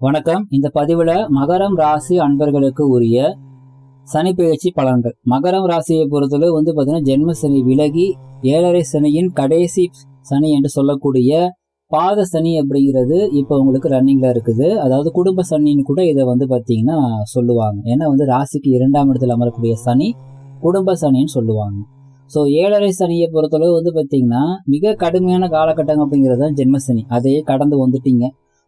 வணக்கம். இந்த பதிவுல மகரம் ராசி அன்பர்களுக்கு உரிய சனி பெயர்ச்சி பலன்கள். மகரம் ராசியை பொறுத்தளவு வந்து பார்த்தீங்கன்னா ஜென்ம சனி விலகி ஏழரை சனியின் கடைசி சனி என்று சொல்லக்கூடிய பாத சனி அப்படிங்கிறது இப்போ உங்களுக்கு ரன்னிங்ல இருக்குது. அதாவது குடும்ப சனின்னு கூட இதை வந்து பார்த்தீங்கன்னா சொல்லுவாங்க. ஏன்னா வந்து ராசிக்கு இரண்டாம் இடத்துல அமரக்கூடிய சனி குடும்ப சனின்னு சொல்லுவாங்க. ஸோ ஏழரை சனியை பொறுத்தளவு வந்து பார்த்தீங்கன்னா மிக கடுமையான காலகட்டம் அப்படிங்கிறது தான் ஜென்மசனி அதையே கடந்து வந்துட்டீங்க.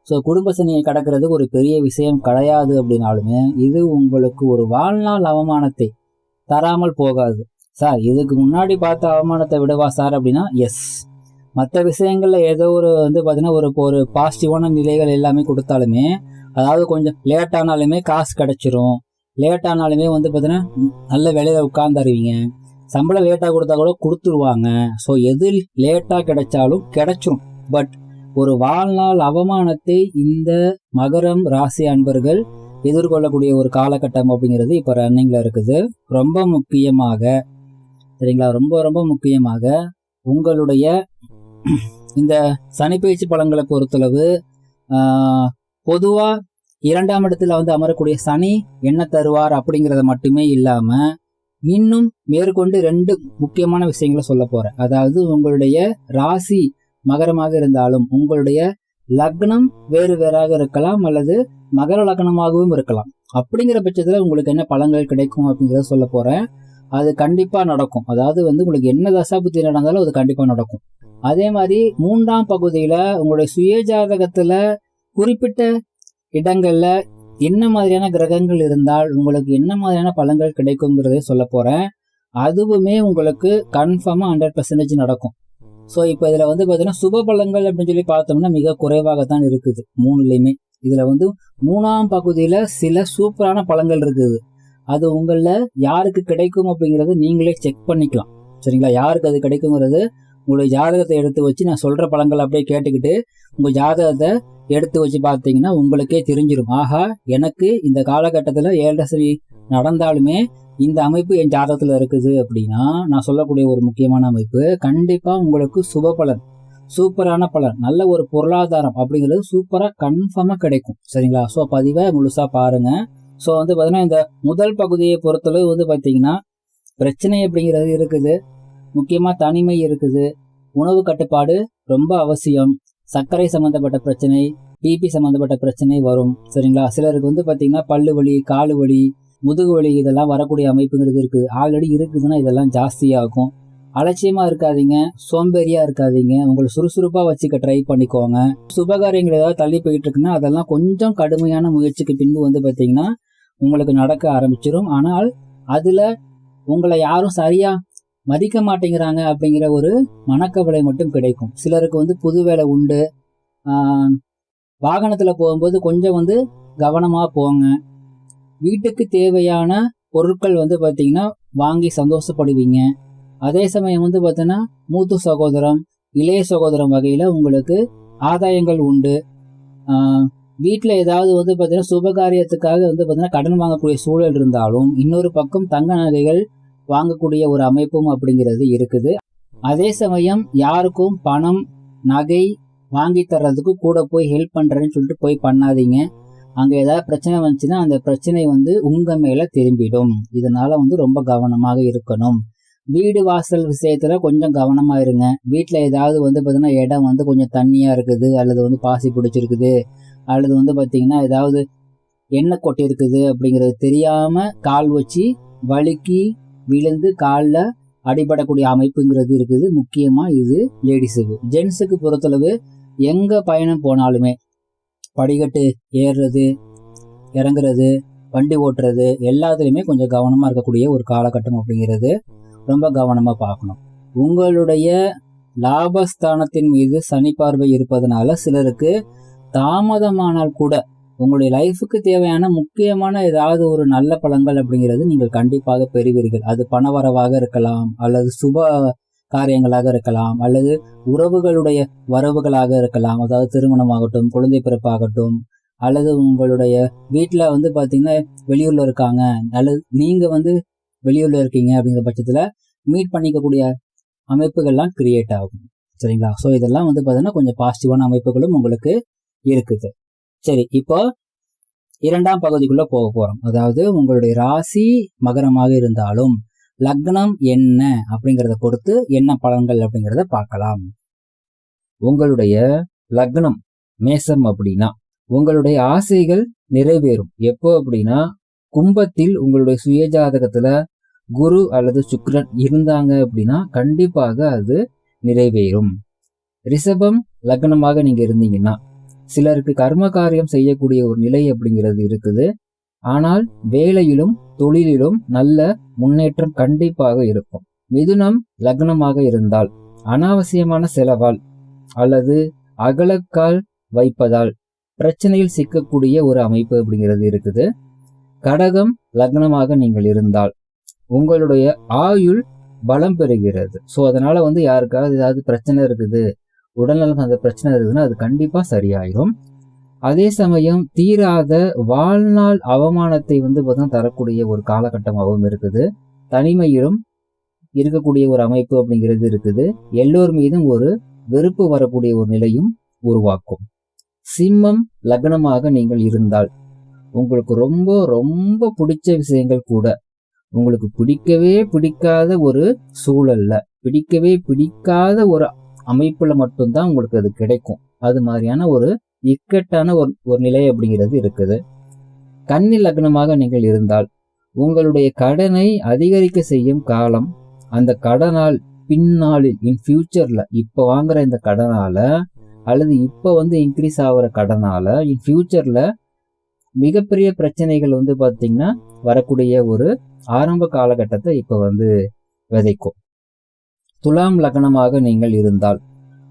ஸோ குடும்ப சனியை கடக்கிறது ஒரு பெரிய விஷயம் கிடையாது அப்படின்னாலுமே இது உங்களுக்கு ஒரு வாழ்நாள் அவமானத்தை தராமல் போகாது. சார் இதுக்கு முன்னாடி பார்த்த அவமானத்தை விடவா சார் அப்படின்னா எஸ் மற்ற விஷயங்களில் ஏதோ ஒரு வந்து பார்த்தீங்கன்னா ஒரு ஒரு பாசிட்டிவான நிலைகள் எல்லாமே கொடுத்தாலுமே அதாவது கொஞ்சம் லேட் ஆனாலுமே காசு கிடைச்சிரும். லேட் ஆனாலுமே வந்து பார்த்தீங்கன்னா நல்ல வேலையில் உட்காந்துருவீங்க சம்பளம் லேட்டாக கொடுத்தா கூட கொடுத்துருவாங்க. ஸோ எது லேட்டாக கிடைச்சாலும் கிடைச்சிரும். பட் ஒரு வாழ்நாள் அவமானத்தை இந்த மகரம் ராசி அன்பர்கள் எதிர்கொள்ளக்கூடிய ஒரு காலகட்டம் அப்படிங்கிறது இப்போ ரன்னிங்ல இருக்குது. ரொம்ப முக்கியமாக சரிங்களா? ரொம்ப ரொம்ப முக்கியமாக உங்களுடைய இந்த சனிப்பயிற்சி பலன்களை பொறுத்தளவு பொதுவாக இரண்டாம் இடத்துல வந்து அமரக்கூடிய சனி என்ன தருவார் அப்படிங்கிறத மட்டுமே இல்லாமல் இன்னும் மேற்கொண்டு ரெண்டு முக்கியமான விஷயங்களை சொல்ல போகிறேன் அதாவது உங்களுடைய ராசி மகரமாக இருந்தாலும் உங்களுடைய லக்னம் வேறு வேறாக இருக்கலாம் அல்லது மகர லக்னமாகவும் இருக்கலாம். அப்படிங்கிற பட்சத்தில் உங்களுக்கு என்ன பலன்கள் கிடைக்கும் அப்படிங்கிறத சொல்ல போறேன். அது கண்டிப்பா நடக்கும். அதாவது வந்து உங்களுக்கு என்ன தசாபுத்தி நடந்தாலும் அது கண்டிப்பா நடக்கும். அதே மாதிரி மூன்றாம் பகுதியில உங்களுடைய சுயஜாதகத்துல குறிப்பிட்ட இடங்கள்ல என்ன மாதிரியான கிரகங்கள் இருந்தால் உங்களுக்கு என்ன மாதிரியான பலன்கள் கிடைக்குங்கிறதே சொல்ல போறேன். அதுவுமே உங்களுக்கு கன்ஃபார்மா ஹண்ட்ரட் பர்சன்டேஜ் நடக்கும். ஸோ இப்போ இதில் வந்து பார்த்தீங்கன்னா சுப பலங்கள் அப்படின்னு சொல்லி பார்த்தோம்னா மிக குறைவாகத்தான் இருக்குது. மூணுலையுமே. இதில் வந்து மூணாம் பகுதியில் சில சூப்பரான பழங்கள் இருக்குது. அது உங்களில் யாருக்கு கிடைக்கும் அப்படிங்கிறத நீங்களே செக் பண்ணிக்கலாம். சரிங்களா? யாருக்கு அது கிடைக்குங்கிறது உங்களுடைய ஜாதகத்தை எடுத்து வச்சு நான் சொல்கிற பழங்கள் அப்படியே கேட்டுக்கிட்டு உங்கள் ஜாதகத்தை எடுத்து வச்சு பார்த்தீங்கன்னா உங்களுக்கே தெரிஞ்சிடும் ஆஹா எனக்கு இந்த காலகட்டத்தில் ஏழரை நடந்தாலுமே இந்த அமைப்பு என் ஜாதகத்தில் இருக்குது அப்படின்னா நான் சொல்லக்கூடிய ஒரு முக்கியமான அமைப்பு கண்டிப்பாக உங்களுக்கு சுப பலன் சூப்பரான பலன் நல்ல ஒரு பொருளாதாரம் அப்படிங்கிறது சூப்பராக கன்ஃபார்மாக கிடைக்கும். சரிங்களா? ஸோ பதிவை முழுசாக பாருங்க. ஸோ வந்து பார்த்தீங்கன்னா இந்த முதல் பகுதியை பொறுத்தளவு வந்து பார்த்தீங்கன்னா பிரச்சனை அப்படிங்கிறது இருக்குது. முக்கியமாக தனிமை இருக்குது. உணவு கட்டுப்பாடு ரொம்ப அவசியம். சர்க்கரை சம்மந்தப்பட்ட பிரச்சனை பிபி சம்மந்தப்பட்ட பிரச்சனை வரும். சரிங்களா? சிலருக்கு வந்து பார்த்தீங்கன்னா பல்லு வலி காலு வலி முதுகு வலி இதெல்லாம் வரக்கூடிய அமைப்புங்கிறது இருக்குது ஆல்ரெடி இருக்குதுன்னா இதெல்லாம் ஜாஸ்தியாகும். அலட்சியமாக இருக்காதீங்க. சோம்பேறியாக இருக்காதீங்க. உங்களை சுறுசுறுப்பாக வச்சுக்க ட்ரை பண்ணிக்கோங்க. சுபகாரியங்கள் ஏதாவது தள்ளி போயிட்டு இருக்குன்னா அதெல்லாம் கொஞ்சம் கடுமையான முயற்சிக்கு பின்பு வந்து பார்த்தீங்கன்னா உங்களுக்கு நடக்க ஆரம்பிச்சிடும் ஆனால் அதில் உங்களை யாரும் சரியாக மதிக்க மாட்டேங்கிறாங்க அப்படிங்கிற ஒரு மனக்கவலை மட்டும் கிடைக்கும். சிலருக்கு வந்து புது வேலை உண்டு. வாகனத்தில் போகும்போது கொஞ்சம் வந்து கவனமாக போங்க. வீட்டுக்கு தேவையான பொருட்கள் வந்து பார்த்திங்கன்னா வாங்கி சந்தோஷப்படுவீங்க. அதே சமயம் வந்து பார்த்தீங்கன்னா மூத்து சகோதரம் இளைய சகோதரம் வகையில் உங்களுக்கு ஆதாயங்கள் உண்டு. வீட்டில் ஏதாவது வந்து பார்த்தீங்கன்னா சுபகாரியத்துக்காக வந்து பார்த்தீங்கன்னா கடன் வாங்கக்கூடிய சூழல் இருந்தாலும் இன்னொரு பக்கம் தங்க நகைகள் வாங்கக்கூடிய ஒரு அமைப்பும் அப்படிங்கிறது இருக்குது. அதே சமயம் யாருக்கும் பணம் நகை வாங்கி தர்றதுக்கு கூட போய் ஹெல்ப் பண்றேன்னு சொல்லிட்டு போய் பண்ணாதீங்க. அங்க ஏதாவது பிரச்சனை வந்துச்சுன்னா அந்த பிரச்சனை வந்து உங்க மேல திரும்பிடும். இதனால வந்து ரொம்ப கவனமாக இருக்கணும். வீடு வாசல் விஷயத்துல கொஞ்சம் கவனமா இருங்க. வீட்டுல ஏதாவது வந்து பாத்தீங்கன்னா இடம் வந்து கொஞ்சம் தண்ணியா இருக்குது. அல்லது வந்து பாசி பிடிச்சிருக்குது. அல்லது வந்து பாத்தீங்கன்னா ஏதாவது எண்ணெய் கொட்டி இருக்குது அப்படிங்கிறது தெரியாம கால் வச்சு வழுக்கி விழுந்து காலில் அடிபடக்கூடிய அமைப்புங்கிறது இருக்குது. முக்கியமாக இது லேடிஸுக்கு ஜென்ஸுக்கு பொறுத்தளவு எங்கே பயணம் போனாலுமே படிக்கட்டு ஏறுறது இறங்குறது வண்டி ஓட்டுறது எல்லாத்துலேயுமே கொஞ்சம் கவனமாக இருக்கக்கூடிய ஒரு காலகட்டம் அப்படிங்கிறது ரொம்ப கவனமாக பார்க்கணும். உங்களுடைய லாபஸ்தானத்தின் மீது சனி பார்வை இருப்பதனால சிலருக்கு தாமதமானால் கூட உங்களுடைய லைஃபுக்கு தேவையான முக்கியமான ஏதாவது ஒரு நல்ல பழங்கள் அப்படிங்கிறது நீங்கள் கண்டிப்பாக பெறுவீர்கள். அது பணவரவாக இருக்கலாம் அல்லது சுப காரியங்களாக இருக்கலாம் அல்லது உறவுகளுடைய வரவுகளாக இருக்கலாம். அதாவது திருமணமாகட்டும் குழந்தை பிறப்பாகட்டும் அல்லது உங்களுடைய வீட்டில் வந்து பார்த்தீங்கன்னா வெளியூரில் இருக்காங்க அல்லது நீங்கள் வந்து வெளியூரில் இருக்கீங்க அப்படிங்கிற பட்சத்தில் மீட் பண்ணிக்கக்கூடிய அமைப்புகள்லாம் கிரியேட் ஆகும். சரிங்களா? ஸோ இதெல்லாம் வந்து பார்த்தீங்கன்னா கொஞ்சம் பாசிட்டிவான அமைப்புகளும் உங்களுக்கு இருக்குது. சரி இப்போ இரண்டாம் பகுதிக்குள்ள போக போறோம். அதாவது உங்களுடைய ராசி மகரமாக இருந்தாலும் லக்னம் என்ன அப்படிங்கறத பொறுத்து என்ன பலன்கள் அப்படிங்கறத பார்க்கலாம். உங்களுடைய லக்னம் மேசம் அப்படின்னா உங்களுடைய ஆசைகள் நிறைவேறும். எப்போ அப்படின்னா கும்பத்தில் உங்களுடைய சுயஜாதகத்துல குரு அல்லது சுக்ரன் இருந்தாங்க அப்படின்னா கண்டிப்பாக அது நிறைவேறும். ரிஷபம் லக்னமாக நீங்க இருந்தீங்கன்னா சிலருக்கு கர்ம காரியம் செய்யக்கூடிய ஒரு நிலை அப்படிங்கிறது இருக்குது. ஆனால் வேலையிலும் தொழிலிலும் நல்ல முன்னேற்றம் கண்டிப்பாக இருக்கும். மிதுனம் லக்னமாக இருந்தால் அனாவசியமான செலவால் அல்லது அகலக்கால் வைப்பதால் பிரச்சனையில் சிக்கக்கூடிய ஒரு அமைப்பு அப்படிங்கிறது இருக்குது. கடகம் லக்னமாக நீங்கள் இருந்தால் உங்களுடைய ஆயுள் பலம் பெறுகிறது. ஸோ அதனால வந்து யாருக்காவது ஏதாவது பிரச்சனை இருக்குது. உடல்நலம் அந்த பிரச்சனை இருக்குதுன்னா அது கண்டிப்பாக சரியாயிரும். அதே சமயம் தீராத வாழ்நாள் அவமானத்தை வந்து பார்த்தீங்கன்னா தரக்கூடிய ஒரு காலகட்டமாகவும் இருக்குது. தனிமையிலும் இருக்கக்கூடிய ஒரு அமைப்பு அப்படிங்கிறது இருக்குது. எல்லோர் மீதும் ஒரு வெறுப்பு வரக்கூடிய ஒரு நிலையும் உருவாக்கும். சிம்மம் லக்னமாக நீங்கள் இருந்தால் உங்களுக்கு ரொம்ப ரொம்ப பிடிச்ச விஷயங்கள் கூட உங்களுக்கு பிடிக்கவே பிடிக்காத ஒரு சூழல்ல பிடிக்கவே பிடிக்காத ஒரு அமைப்பில் மட்டும்தான் உங்களுக்கு அது கிடைக்கும். அது மாதிரியான ஒரு இக்கட்டான ஒரு ஒரு நிலை அப்படிங்கிறது இருக்குது. கன்னி லக்னமாக நீங்கள் இருந்தால் உங்களுடைய கடனை அதிகரிக்க செய்யும் காலம் அந்த கடனால் பின்னாளில் இன் ஃபியூச்சரில் இப்போ வாங்குற இந்த கடனால் அல்லது இப்போ வந்து இன்க்ரீஸ் ஆகிற கடனால் இன் ஃபியூச்சரில் மிகப்பெரிய பிரச்சனைகள் வந்து பார்த்திங்கன்னா வரக்கூடிய ஒரு ஆரம்ப காலகட்டத்தை இப்போ வந்து விதைக்கும். துலாம் லக்னமாக நீங்கள் இருந்தால்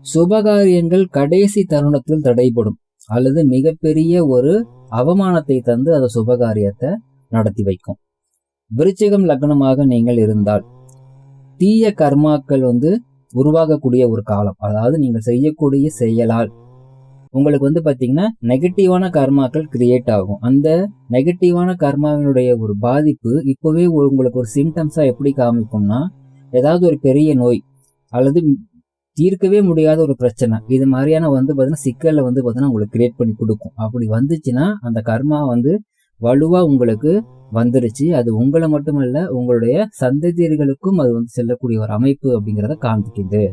சுபகாரியங்கள் கடைசி தருணத்தில் தடைபடும் அல்லது மிகப்பெரிய ஒரு அவமானத்தை தந்து அந்த சுபகாரியத்தை நடத்தி வைக்கும். விருச்சிகம் லக்னமாக நீங்கள் இருந்தால் தீய கர்மாக்கள் வந்து உருவாகக்கூடிய ஒரு காலம் அதாவது நீங்கள் செய்யக்கூடிய செயலால் உங்களுக்கு வந்து பார்த்தீங்கன்னா நெகட்டிவான கர்மாக்கள் கிரியேட் ஆகும். அந்த நெகட்டிவான கர்மாவினுடைய ஒரு பாதிப்பு இப்போவே உங்களுக்கு ஒரு சிம்டம்ஸாக எப்படி காமிக்கும்னா ஏதாவது ஒரு பெரிய நோய் அல்லது தீர்க்கவே முடியாத ஒரு பிரச்சனை இது மாதிரியான வந்து பார்த்தீங்கன்னா சிக்கலை வந்து பார்த்தீங்கன்னா உங்களுக்கு கிரியேட் பண்ணி கொடுக்கும். அப்படி வந்துச்சுன்னா அந்த கர்மா வந்து வலுவாக உங்களுக்கு வந்துருச்சு. அது உங்களை மட்டுமல்ல உங்களுடைய சந்ததியர்களுக்கும் அது வந்து செல்லக்கூடிய ஒரு அமைப்பு அப்படிங்கிறத காண்பிக்குது.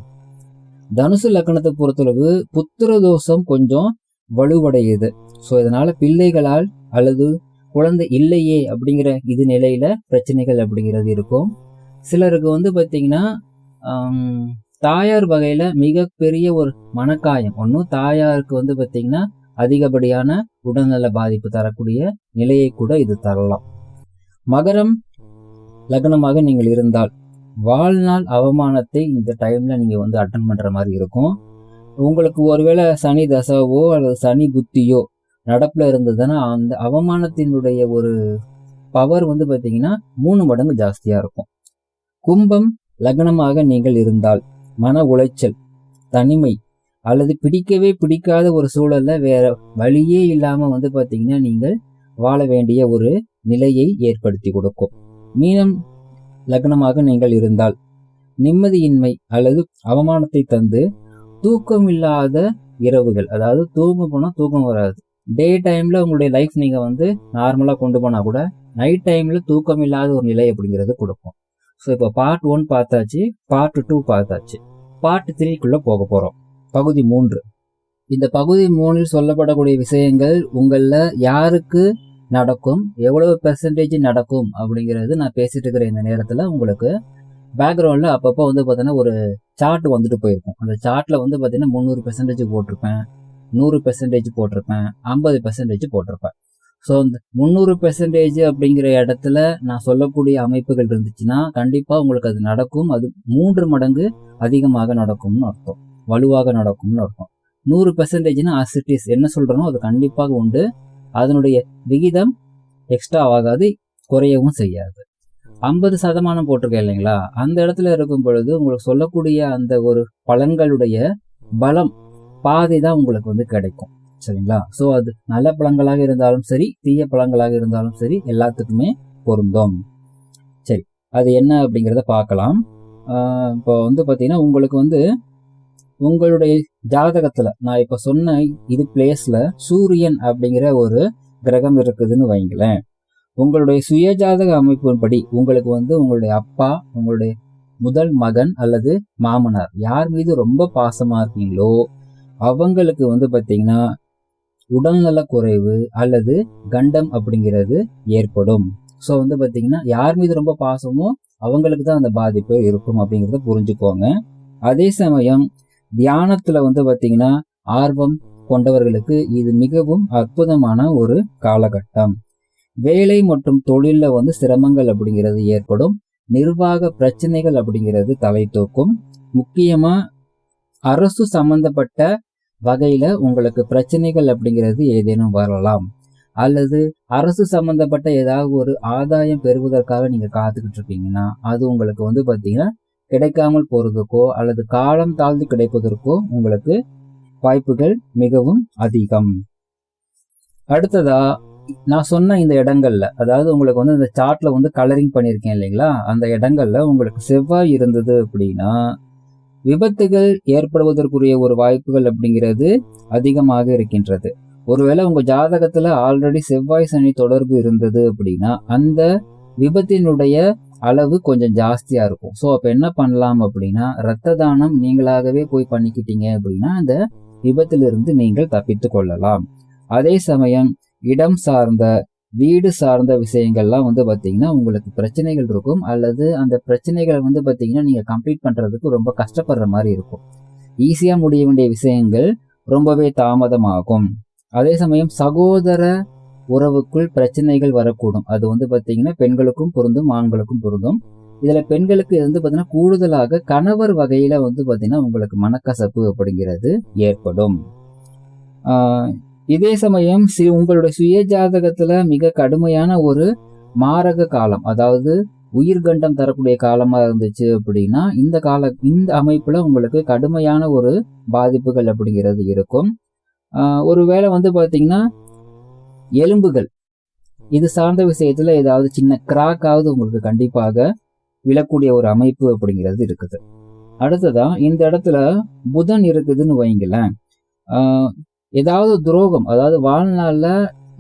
தனுசு லக்கணத்தை பொறுத்தளவு புத்திர தோஷம் கொஞ்சம் வலுவடையுது. ஸோ இதனால பிள்ளைகளால் அல்லது குழந்தை இல்லையே அப்படிங்கிற இது நிலையில பிரச்சனைகள் அப்படிங்கிறது இருக்கும். சிலருக்கு வந்து பார்த்தீங்கன்னா தாயார் வகையில் மிகப்பெரிய ஒரு மனக்காயம். ஒன்றும் தாயாருக்கு வந்து பார்த்தீங்கன்னா அதிகப்படியான உடல்நல பாதிப்பு தரக்கூடிய நிலையை கூட இது தரலாம். மகரம் லக்னமாக நீங்கள் இருந்தால் வாழ்நாள் அவமானத்தை இந்த டைமில் நீங்கள் வந்து அட்டன் பண்ணுற மாதிரி இருக்கும். உங்களுக்கு ஒருவேளை சனி தசாவோ அல்லது சனி புத்தியோ நடப்பில் இருந்ததுன்னா அந்த அவமானத்தினுடைய ஒரு பவர் வந்து பார்த்தீங்கன்னா மூணு மடங்கு ஜாஸ்தியாக இருக்கும். கும்பம் லக்னமாக நீங்கள் இருந்தால் மன உளைச்சல் தனிமை அல்லது பிடிக்கவே பிடிக்காத ஒரு சூழல்ல வேற வழியே இல்லாம வந்து பாத்தீங்கன்னா நீங்கள் வாழ வேண்டிய ஒரு நிலையை ஏற்படுத்தி கொடுக்கும். மீனம் லக்னமாக நீங்கள் இருந்தால் நிம்மதியின்மை அல்லது அவமானத்தை தந்து தூக்கம் இல்லாத இரவுகள் அதாவது தூங்க போனால் தூக்கம் வராது. டே டைம்ல உங்களுடைய லைஃப் நீங்க வந்து நார்மலா கொண்டு போனா கூட நைட் டைம்ல தூக்கம் இல்லாத ஒரு நிலை அப்படிங்கிறது கொடுக்கும். ஸோ இப்போ பார்ட் ஒன் பார்த்தாச்சு பார்ட் டூ பார்த்தாச்சு. பார்ட் த்ரீக்குள்ளே போக போகிறோம் பகுதி மூன்று. இந்த பகுதி மூணில் சொல்லப்படக்கூடிய விஷயங்கள் உங்களில் யாருக்கு நடக்கும் எவ்வளவு பெர்சன்டேஜ் நடக்கும் அப்படிங்கிறது நான் பேசிட்டு இருக்கிற இந்த நேரத்தில். உங்களுக்கு பேக்ரவுண்டில் அப்பப்போ வந்து பார்த்தீங்கன்னா ஒரு சார்ட் வந்துட்டு போயிருக்கும். அந்த சார்ட்டில் வந்து பார்த்தீங்கன்னா முந்நூறு பெர்சன்டேஜ் போட்டிருப்பேன் நூறு பெர்சன்டேஜ் போட்டிருப்பேன் ஐம்பது பெர்சன்டேஜ் போட்டிருப்பேன். ஸோ இந்த முந்நூறு பெர்சன்டேஜ் அப்படிங்கிற இடத்துல நான் சொல்லக்கூடிய அமைப்புகள் இருந்துச்சுன்னா கண்டிப்பாக உங்களுக்கு அது நடக்கும். அது மூன்று மடங்கு அதிகமாக நடக்கும்னு அர்த்தம். வலுவாக நடக்கும்னு அர்த்தம். நூறு பெர்சன்டேஜ்னா அசிட்டிஸ் என்ன சொல்கிறனோ அது கண்டிப்பாக உண்டு. அதனுடைய விகிதம் எக்ஸ்ட்ரா ஆகாது குறையவும் செய்யாது. ஐம்பது சதமானம் போட்டிருக்கேன் இல்லைங்களா? அந்த இடத்துல இருக்கும் பொழுது உங்களுக்கு சொல்லக்கூடிய அந்த ஒரு பலன்களுடைய பலம் பாதி தான் உங்களுக்கு வந்து கிடைக்கும். சரிங்களா? ஸோ அது நல்ல பழங்களாக இருந்தாலும் சரி தீய பழங்களாக இருந்தாலும் சரி எல்லாத்துக்குமே பொருந்தும். சரி அது என்ன அப்படிங்கிறத பார்க்கலாம். இப்போ வந்து பார்த்தீங்கன்னா உங்களுக்கு வந்து உங்களுடைய ஜாதகத்தில் நான் இப்போ சொன்ன இது பிளேஸில் சூரியன் அப்படிங்கிற ஒரு கிரகம் இருக்குதுன்னு வைங்களேன். உங்களுடைய சுயஜாதக அமைப்பின்படி உங்களுக்கு வந்து உங்களுடைய அப்பா உங்களுடைய முதல் மகன் அல்லது மாமனார் யார் மீது ரொம்ப பாசமாக இருக்கீங்களோ அவங்களுக்கு வந்து பார்த்தீங்கன்னா உடல்நல குறைவு அல்லது கண்டம் அப்படிங்கிறது ஏற்படும். ஸோ வந்து பார்த்தீங்கன்னா யார் மீது ரொம்ப பாசமோ அவங்களுக்கு தான் அந்த பாதிப்பு இருக்கும் அப்படிங்கிறத புரிஞ்சுக்கோங்க. அதே சமயம் தியானத்தில் வந்து பார்த்தீங்கன்னா ஆர்வம் கொண்டவர்களுக்கு இது மிகவும் அற்புதமான ஒரு காலகட்டம். வேலை மற்றும் தொழிலில் வந்து சிரமங்கள் அப்படிங்கிறது ஏற்படும். நிர்வாக பிரச்சனைகள் அப்படிங்கிறது தலை தூக்கும். முக்கியமாக அரசு சம்பந்தப்பட்ட வகையில உங்களுக்கு பிரச்சனைகள் அப்படிங்கிறது ஏதேனும் வரலாம். அல்லது அரசு சம்பந்தப்பட்ட ஏதாவது ஒரு ஆதாயம் பெறுவதற்காக நீங்க காத்துக்கிட்டு இருக்கீங்கன்னா அது உங்களுக்கு வந்து பாத்தீங்கன்னா கிடைக்காமல் போறதுக்கோ அல்லது காலம் தாழ்ந்து கிடைப்பதற்கோ உங்களுக்கு வாய்ப்புகள் மிகவும் அதிகம். அடுத்ததா நான் சொன்ன இந்த இடங்கள்ல அதாவது உங்களுக்கு வந்து இந்த சார்ட்ல வந்து கலரிங் பண்ணியிருக்கேன் இல்லைங்களா? அந்த இடங்கள்ல உங்களுக்கு செவ்வாய் இருந்தது அப்படின்னா விபத்துகள் ஏற்படுவதற்குரிய ஒரு வாய்ப்புகள் அப்படிங்கிறது அதிகமாக இருக்கின்றது. ஒருவேளை உங்க ஜாதகத்துல ஆல்ரெடி செவ்வாய் சனி தொடர்பு இருந்தது அப்படின்னா அந்த விபத்தினுடைய அளவு கொஞ்சம் ஜாஸ்தியா இருக்கும். ஸோ அப்ப என்ன பண்ணலாம் அப்படின்னா ரத்த தானம் நீங்களாகவே போய் பண்ணிக்கிட்டீங்க அப்படின்னா அந்த விபத்திலிருந்து நீங்கள் தப்பித்து கொள்ளலாம். அதே சமயம் இடம் சார்ந்த வீடு சார்ந்த விஷயங்கள்லாம் வந்து பார்த்தீங்கன்னா உங்களுக்கு பிரச்சனைகள் இருக்கும். அல்லது அந்த பிரச்சனைகளை வந்து பார்த்தீங்கன்னா நீங்கள் கம்ப்ளீட் பண்ணுறதுக்கு ரொம்ப கஷ்டப்படுற மாதிரி இருக்கும். ஈஸியாக முடிய வேண்டிய விஷயங்கள் ரொம்பவே தாமதமாகும். அதே சமயம் சகோதர உறவுக்குள் பிரச்சனைகள் வரக்கூடும். அது வந்து பார்த்தீங்கன்னா பெண்களுக்கும் பொருந்தும் ஆண்களுக்கும் பொருந்தும். இதில் பெண்களுக்கு வந்து பார்த்தீங்கன்னா கூடுதலாக கணவர் வகையில் வந்து பார்த்தீங்கன்னா உங்களுக்கு மனக்கசப்பு அப்படிங்கிறது ஏற்படும். இதே சமயம் உங்களுடைய சுய ஜாதகத்துல மிக கடுமையான ஒரு மாரக காலம் அதாவது உயிர்கண்டம் தரக்கூடிய காலமா இருந்துச்சு அப்படின்னா இந்த கால இந்த அமைப்புல உங்களுக்கு கடுமையான ஒரு பாதிப்புகள் அப்படிங்கிறது இருக்கும். ஒருவேளை வந்து பாத்தீங்கன்னா எலும்புகள். இது சார்ந்த விஷயத்துல ஏதாவது சின்ன கிராக்காவது உங்களுக்கு கண்டிப்பாக விழக்கூடிய ஒரு அமைப்பு அப்படிங்கிறது இருக்குது. அடுத்ததான் இந்த இடத்துல புதன் இருக்குதுன்னு வைங்களேன் ஏதாவது துரோகம் அதாவது வாழ்நாளில்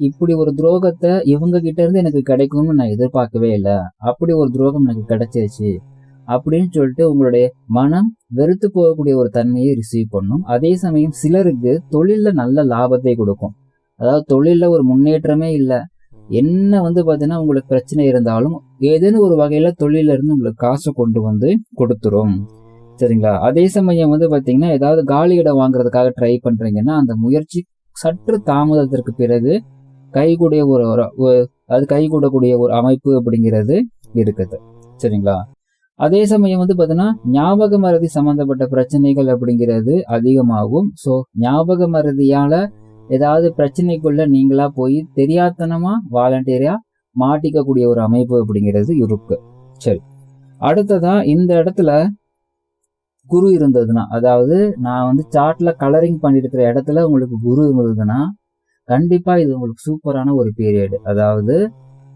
இப்படி ஒரு துரோகத்தை இவங்க கிட்ட இருந்து எனக்கு கிடைக்கும்னு நான் எதிர்பார்க்கவே இல்லை. அப்படி ஒரு துரோகம் எனக்கு கிடைச்சிருச்சு அப்படின்னு சொல்லிட்டு உங்களுடைய மனம் வெறுத்து போகக்கூடிய ஒரு தன்மையை ரிசீவ் பண்ணும். அதே சமயம் சிலருக்கு தொழிலில் நல்ல லாபத்தை கொடுக்கும். அதாவது தொழிலில் ஒரு முன்னேற்றமே இல்லை. என்ன வந்து பார்த்தீங்கன்னா உங்களுக்கு பிரச்சனை இருந்தாலும் ஏதேனும் ஒரு வகையில் தொழிலிருந்து உங்களுக்கு காசை கொண்டு வந்து கொடுத்துரும். சரிங்களா? அதே சமயம் வந்து பார்த்தீங்கன்னா ஏதாவது காலி இடம் வாங்குறதுக்காக ட்ரை பண்ணுறீங்கன்னா அந்த முயற்சி சற்று தாமதத்திற்கு பிறகு கைகூடிய ஒரு அது கைகூடக்கூடிய ஒரு அமைப்பு அப்படிங்கிறது இருக்குது. சரிங்களா? அதே சமயம் வந்து பார்த்தீங்கன்னா ஞாபக மருதி சம்மந்தப்பட்ட பிரச்சனைகள் அப்படிங்கிறது அதிகமாகும். ஸோ ஞாபக மருதியால் ஏதாவது பிரச்சனைக்குள்ள நீங்களா போய் தெரியாதனமா வாலண்டியரா மாட்டிக்கக்கூடிய ஒரு அமைப்பு அப்படிங்கிறது இருக்கு. சரி. அடுத்ததா இந்த இடத்துல குரு இருந்ததுன்னா அதாவது நான் வந்து சார்ட்ல கலரிங் பண்ணிருக்கிற இடத்துல உங்களுக்கு குரு இருந்ததுன்னா கண்டிப்பா இது உங்களுக்கு சூப்பரான ஒரு பீரியடு அதாவது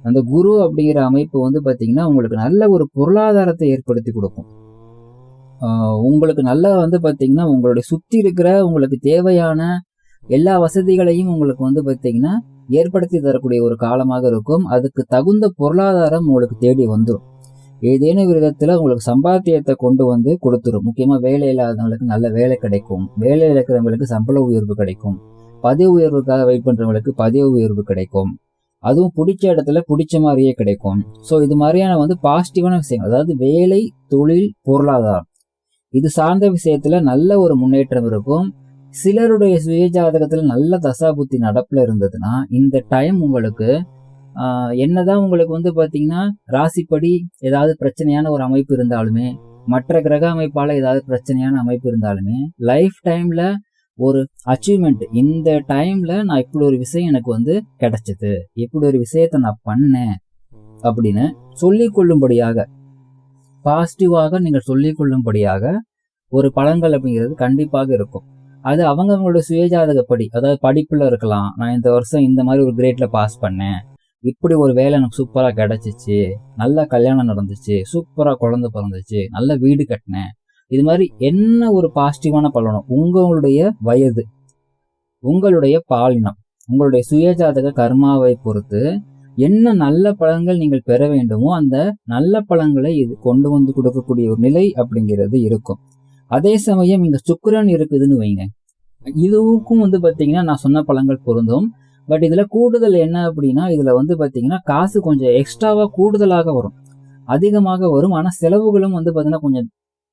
அந்த குரு அப்படிங்கிற அமைப்பு வந்து பார்த்திங்கன்னா உங்களுக்கு நல்ல ஒரு பொருளாதாரத்தை ஏற்படுத்தி கொடுக்கும். உங்களுக்கு நல்ல வந்து பார்த்திங்கன்னா உங்களுடைய சுற்றி இருக்கிற உங்களுக்கு தேவையான எல்லா வசதிகளையும் உங்களுக்கு வந்து பார்த்திங்கன்னா ஏற்படுத்தி தரக்கூடிய ஒரு காலமாக இருக்கும். அதுக்கு தகுந்த பொருளாதாரம் உங்களுக்கு தேடி வந்துடும் ஏதேனும் விதத்தில் உங்களுக்கு சம்பாத்தியத்தை கொண்டு வந்து கொடுத்துரும். முக்கியமாக வேலை இல்லாதவங்களுக்கு நல்ல வேலை கிடைக்கும். வேலை இருக்கிறவங்களுக்கு சம்பள உயர்வு கிடைக்கும். பதவி உயர்வுக்காக வெயிட் பண்ணுறவங்களுக்கு பதவி உயர்வு கிடைக்கும். அதுவும் பிடிச்ச இடத்துல பிடிச்ச மாதிரியே கிடைக்கும். ஸோ இது மாதிரியான வந்து பாசிட்டிவான விஷயங்கள். அதாவது வேலை தொழில் பொருளாதாரம். இது சார்ந்த விஷயத்துல நல்ல ஒரு முன்னேற்றம் இருக்கும். சிலருடைய சுய ஜாதகத்துல நல்ல தசாபுத்தி நடப்புல இருந்ததுன்னா இந்த டைம் உங்களுக்கு என்னதான் உங்களுக்கு வந்து பார்த்தீங்கன்னா ராசிப்படி ஏதாவது பிரச்சனையான ஒரு அமைப்பு இருந்தாலுமே மற்ற கிரக அமைப்பால் ஏதாவது பிரச்சனையான அமைப்பு இருந்தாலுமே லைஃப் டைம்ல ஒரு அச்சீவ்மெண்ட் இந்த டைம்ல நான் இப்படி ஒரு விஷயம் எனக்கு வந்து கிடைச்சது. இப்படி ஒரு விஷயத்த நான் பண்ணேன் அப்படின்னு சொல்லிக் கொள்ளும்படியாக பாசிட்டிவாக நீங்கள் சொல்லிக் கொள்ளும்படியாக ஒரு பழங்கள் அப்படிங்கிறது கண்டிப்பாக இருக்கும். அது அவங்க அவங்களோட சுயஜாதகப்படி அதாவது படிப்புல இருக்கலாம். நான் இந்த வருஷம் இந்த மாதிரி ஒரு கிரேட்ல பாஸ் பண்ணேன். இப்படி ஒரு வேலை எனக்கு சூப்பராக கிடச்சிச்சு. நல்ல கல்யாணம் நடந்துச்சு. சூப்பராக குழந்த பிறந்துச்சு. நல்ல வீடு கட்டினேன். இது மாதிரி என்ன ஒரு பாசிட்டிவான பலனும்? உங்களுடைய வயது உங்களுடைய பாலினம் உங்களுடைய சுயஜாதக கர்மாவை பொறுத்து என்ன நல்ல பழங்கள் நீங்கள் பெற வேண்டுமோ அந்த நல்ல பழங்களை இது கொண்டு வந்து கொடுக்கக்கூடிய ஒரு நிலை அப்படிங்கிறது இருக்கும். அதே சமயம் இங்க சுக்கரன் இருக்குதுன்னு வைங்க இதுவுக்கும் வந்து பார்த்தீங்கன்னா நான் சொன்ன பழங்கள் பொருந்தும். பட் இதில் கூடுதல் என்ன அப்படின்னா இதில் வந்து பார்த்தீங்கன்னா காசு கொஞ்சம் எக்ஸ்ட்ராவாக கூடுதலாக வரும். அதிகமாக வரும். ஆனால் செலவுகளும் வந்து பார்த்தீங்கன்னா கொஞ்சம்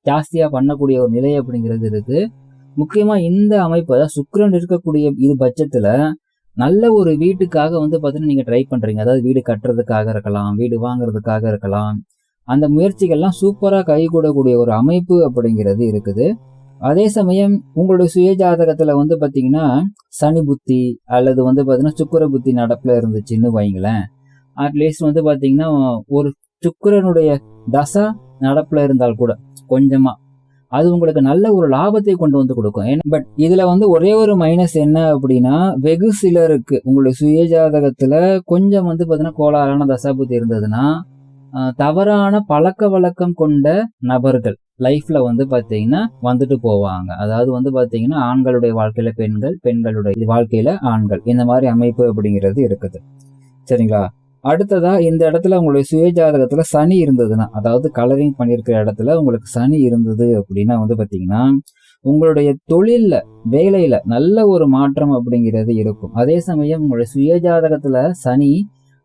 ஜாஸ்தியாக பண்ணக்கூடிய ஒரு நிலை அப்படிங்கிறது இருக்கு. முக்கியமாக இந்த அமைப்பை சுக்கரன் சுக்கிரன் இருக்கக்கூடிய இது பட்சத்தில் நல்ல ஒரு வீட்டுக்காக வந்து பார்த்தீங்கன்னா நீங்கள் ட்ரை பண்ணுறீங்க அதாவது வீடு கட்டுறதுக்காக இருக்கலாம் வீடு வாங்குறதுக்காக இருக்கலாம். அந்த முயற்சிகள்லாம் சூப்பராக கைகூடக்கூடிய ஒரு அமைப்பு அப்படிங்கிறது இருக்குது. அதே சமயம் உங்களுடைய சுயஜாதகத்தில் வந்து பாத்தீங்கன்னா சனி புத்தி அல்லது வந்து பாத்தீங்கன்னா சுக்கர புத்தி நடப்பில் இருந்துச்சுன்னு வைங்களேன் அட்லீஸ்ட் வந்து பாத்தீங்கன்னா ஒரு சுக்கரனுடைய தசா நடப்பில் இருந்தால் கூட கொஞ்சமாக அது உங்களுக்கு நல்ல ஒரு லாபத்தை கொண்டு வந்து கொடுக்கும். பட் இதுல வந்து ஒரே ஒரு மைனஸ் என்ன அப்படின்னா வெகு சிலருக்கு உங்களுடைய சுய ஜாதகத்துல கொஞ்சம் வந்து பாத்தீங்கன்னா கோளாறான தசாபுத்தி இருந்ததுன்னா தவறான பழக்க வழக்கம் கொண்ட நபர்கள். லைஃப்ல வந்து பாத்தீங்கன்னா வந்துட்டு போவாங்க. அதாவது வந்து பாத்தீங்கன்னா ஆண்களுடைய வாழ்க்கையில பெண்கள் பெண்களுடைய வாழ்க்கையில ஆண்கள். இந்த மாதிரி அமைப்பு அப்படிங்கிறது இருக்குது. சரிங்களா? அடுத்ததா இந்த இடத்துல உங்களுடைய சுயஜாதகத்தில் சனி இருந்ததுன்னா அதாவது கலரிங் பண்ணியிருக்கிற இடத்துல உங்களுக்கு சனி இருந்தது அப்படின்னா வந்து பாத்தீங்கன்னா உங்களுடைய தொழில்ல வேலையில நல்ல ஒரு மாற்றம் அப்படிங்கிறது இருக்கும். அதே சமயம் உங்களுடைய சுயஜாதகத்தில் சனி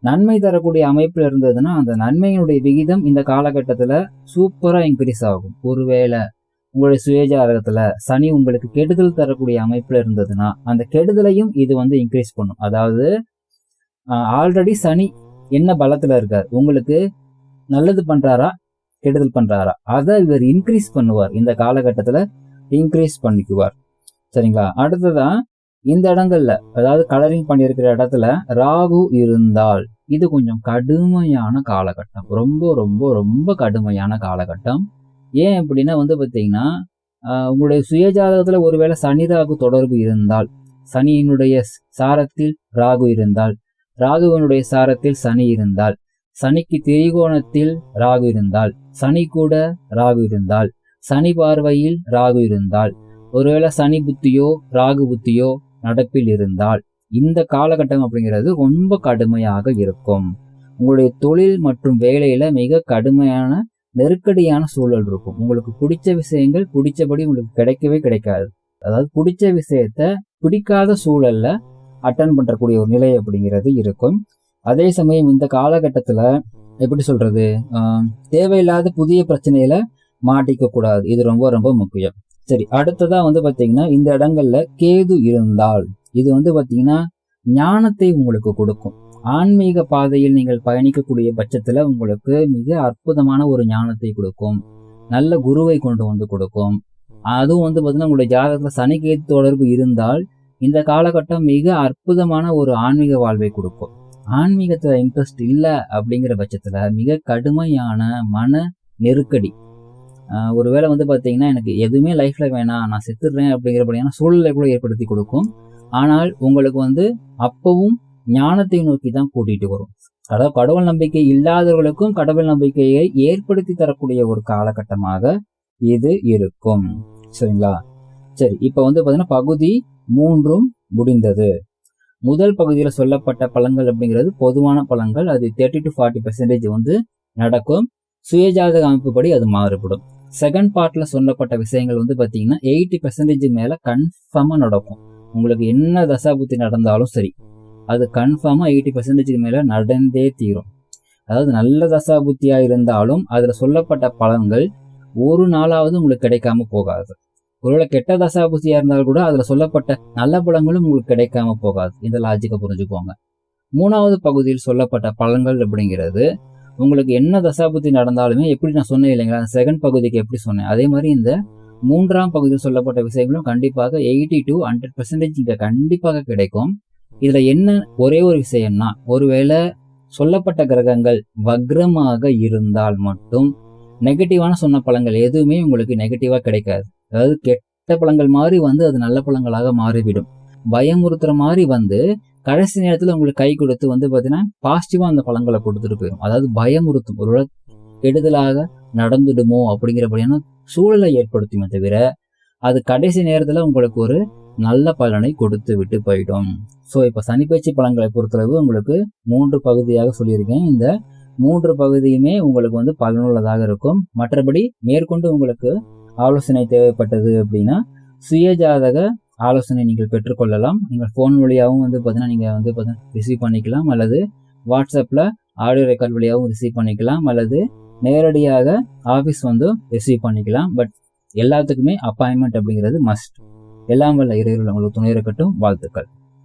நன்மை தரக்கூடிய அமைப்பில் இருந்ததுன்னா அந்த நன்மையினுடைய விகிதம் இந்த காலகட்டத்தில் சூப்பராக இன்க்ரீஸ் ஆகும். ஒருவேளை உங்களுடைய சுயஜாதகத்தில் சனி உங்களுக்கு கெடுதல் தரக்கூடிய அமைப்பில் இருந்ததுன்னா அந்த கெடுதலையும் இது வந்து இன்க்ரீஸ் பண்ணும். அதாவது ஆல்ரெடி சனி என்ன பலத்தில் இருக்கார்? உங்களுக்கு நல்லது பண்ணுறாரா கெடுதல் பண்ணுறாரா அதை இவர் இன்க்ரீஸ் பண்ணுவார். இந்த காலகட்டத்தில் இன்க்ரீஸ் பண்ணிக்குவார். சரிங்களா? அடுத்ததான் இந்த இடங்கள்ல அதாவது கலரிங் பண்ணியிருக்கிற இடத்துல ராகு இருந்தால் இது கொஞ்சம் கடுமையான காலகட்டம். ரொம்ப ரொம்ப ரொம்ப கடுமையான காலகட்டம். ஏன் அப்படின்னா வந்து பார்த்தீங்கன்னா உங்களுடைய சுயஜாதகத்தில் ஒருவேளை சனி ராகு தொடர்பு இருந்தால் சனியினுடைய சாரத்தில் ராகு இருந்தால் ராகுவனுடைய சாரத்தில் சனி இருந்தால் சனிக்கு திரிகோணத்தில் ராகு இருந்தால் சனி கூட ராகு இருந்தால் சனி பார்வையில் ராகு இருந்தால் ஒருவேளை சனி புத்தியோ ராகு புத்தியோ நடப்பில் இருந்தால் இந்த காலகட்டம் அப்படிங்கிறது ரொம்ப கடுமையாக இருக்கும். உங்களுடைய தொழில் மற்றும் வேலையில மிக கடுமையான நெருக்கடியான சூழல் இருக்கும். உங்களுக்கு பிடிச்ச விஷயங்கள் பிடிச்சபடி உங்களுக்கு கிடைக்கவே கிடைக்காது. அதாவது பிடிச்ச விஷயத்த பிடிக்காத சூழல்ல அட்டன் பண்ணக்கூடிய ஒரு நிலை அப்படிங்கிறது இருக்கும். அதே சமயம் இந்த காலகட்டத்தில் எப்படி சொல்றது? தேவையில்லாத புதிய பிரச்சனையில மாட்டிக்க கூடாது. இது ரொம்ப ரொம்ப முக்கியம். சரி அடுத்ததா வந்து பாத்தீங்கன்னா இந்த இடங்கள்ல கேது இருந்தால். இது வந்து பார்த்தீங்கன்னா ஞானத்தை உங்களுக்கு கொடுக்கும். ஆன்மீக பாதையில் நீங்கள் பயணிக்கக்கூடிய பட்சத்தில் உங்களுக்கு மிக அற்புதமான ஒரு ஞானத்தை கொடுக்கும். நல்ல குருவை கொண்டு வந்து கொடுக்கும். அதுவும் வந்து பார்த்தீங்கன்னா உங்களுடைய ஜாதகத்தில் சனிகேது தொடர்பு இருந்தால் இந்த காலகட்டம் மிக அற்புதமான ஒரு ஆன்மீக வாழ்வை கொடுக்கும். ஆன்மீகத்தில் இன்ட்ரெஸ்ட் இல்லை அப்படிங்கிற பட்சத்தில் மிக கடுமையான மன நெருக்கடி. ஒருவேளை வந்து பார்த்தீங்கன்னா எனக்கு எதுவுமே லைஃப்ல வேணாம் நான் செத்துடுறேன் அப்படிங்கிற அப்படிங்கிறபடியான சூழ்நிலை கூட ஏற்படுத்தி கொடுக்கும். ஆனால் உங்களுக்கு வந்து அப்பவும் ஞானத்தை நோக்கி தான் கூட்டிட்டு வரும். அதாவது கடவுள் நம்பிக்கை இல்லாதவர்களுக்கும் கடவுள் நம்பிக்கையை ஏற்படுத்தி தரக்கூடிய ஒரு காலகட்டமாக இது இருக்கும். சரிங்களா? சரி இப்போ வந்து பார்த்தீங்கன்னா பகுதி மூன்றும் முடிந்தது. முதல் பகுதியில் சொல்லப்பட்ட பழங்கள் அப்படிங்கிறது பொதுவான பழங்கள் அது தேர்ட்டி டு ஃபார்ட்டி பெர்சன்டேஜ் வந்து நடக்கும். சுயஜாதக அமைப்புப்படி அது மாறுபடும். செகண்ட் பார்ட்ல சொல்லப்பட்ட விஷயங்கள் வந்து பார்த்தீங்கன்னா எயிட்டி பெர்சன்டேஜ் மேலே கன்ஃபார்மாக நடக்கும். உங்களுக்கு என்ன தசாபுத்தி நடந்தாலும் சரி. அது கன்ஃபார்மாக எயிட்டி பர்சன்டேஜுக்கு மேலே நடந்தே தீரும். அதாவது நல்ல தசாபுத்தியாக இருந்தாலும் அதில் சொல்லப்பட்ட பலன்கள் ஒரு நாளாவது உங்களுக்கு கிடைக்காம போகாது. ஒருவேளை கெட்ட தசாபுத்தியாக இருந்தாலும் கூட அதில் சொல்லப்பட்ட நல்ல பலன்களும் உங்களுக்கு கிடைக்காம போகாது. இந்த லாஜிக்கை புரிஞ்சுக்கோங்க. மூணாவது பகுதியில் சொல்லப்பட்ட பலன்கள் அப்படிங்கிறது உங்களுக்கு என்ன தசாபுத்தி நடந்தாலுமே எப்படி நான் சொன்னேன் இல்லைங்களா? அந்த செகண்ட் பகுதிக்கு எப்படி சொன்னேன்? அதே மாதிரி இந்த மூன்றாம் பகுதியில் சொல்லப்பட்ட விஷயங்களும் கண்டிப்பாக எயிட்டி டு ஹண்ட்ரட் பர்சன்டேஜ் இங்கே கண்டிப்பாக கிடைக்கும். இதில் என்ன ஒரே ஒரு விஷயம்னா ஒருவேளை சொல்லப்பட்ட கிரகங்கள் வக்ரமாக இருந்தால் மட்டும் நெகட்டிவான சொன்ன பழங்கள் எதுவுமே உங்களுக்கு நெகட்டிவாக கிடைக்காது. அதாவது கெட்ட பழங்கள் மாதிரி வந்து அது நல்ல பழங்களாக மாறிவிடும். பயமுறுத்துற மாதிரி வந்து கடைசி நேரத்தில் உங்களுக்கு கை கொடுத்து வந்து பார்த்தீங்கன்னா பாசிட்டிவாக அந்த பழங்களை கொடுத்துட்டு போயிடும் அதாவது பயமுறுத்தும் ஒரு கெடுதலாக நடந்துடுமோ அப்படிங்கிறபடியான சூழலை ஏற்படுத்துமே தவிர அது கடைசி நேரத்தில் உங்களுக்கு ஒரு நல்ல பலனை கொடுத்து விட்டு போயிடும். ஸோ இப்போ சனிப்பயிற்சி பலன்களை பொறுத்தளவு உங்களுக்கு மூன்று பகுதியாக சொல்லியிருக்கேன். இந்த மூன்று பகுதியுமே உங்களுக்கு வந்து பலனுள்ளதாக இருக்கும். மற்றபடி மேற்கொண்டு உங்களுக்கு ஆலோசனை தேவைப்பட்டது அப்படின்னா சுயஜாதக ஆலோசனை நீங்கள் பெற்றுக்கொள்ளலாம். நீங்கள் ஃபோன் வழியாகவும் வந்து பார்த்தீங்கன்னா நீங்கள் வந்து பார்த்தீங்கன்னா ரிசீவ் பண்ணிக்கலாம். அல்லது வாட்ஸ்அப்பில் ஆடியோ ரெக்கார்ட் வழியாகவும் ரிசீவ் பண்ணிக்கலாம். அல்லது நேரடியாக ஆஃபீஸ் வந்து ரிசீவ் பண்ணிக்கலாம். பட் எல்லாத்துக்குமே அப்பாயின்மெண்ட் அப்படிங்கிறது மஸ்ட் எல்லாம் வல்ல இறைவர்கள் உங்களுக்கு துணை இருக்கட்டும். வாழ்த்துக்கள்.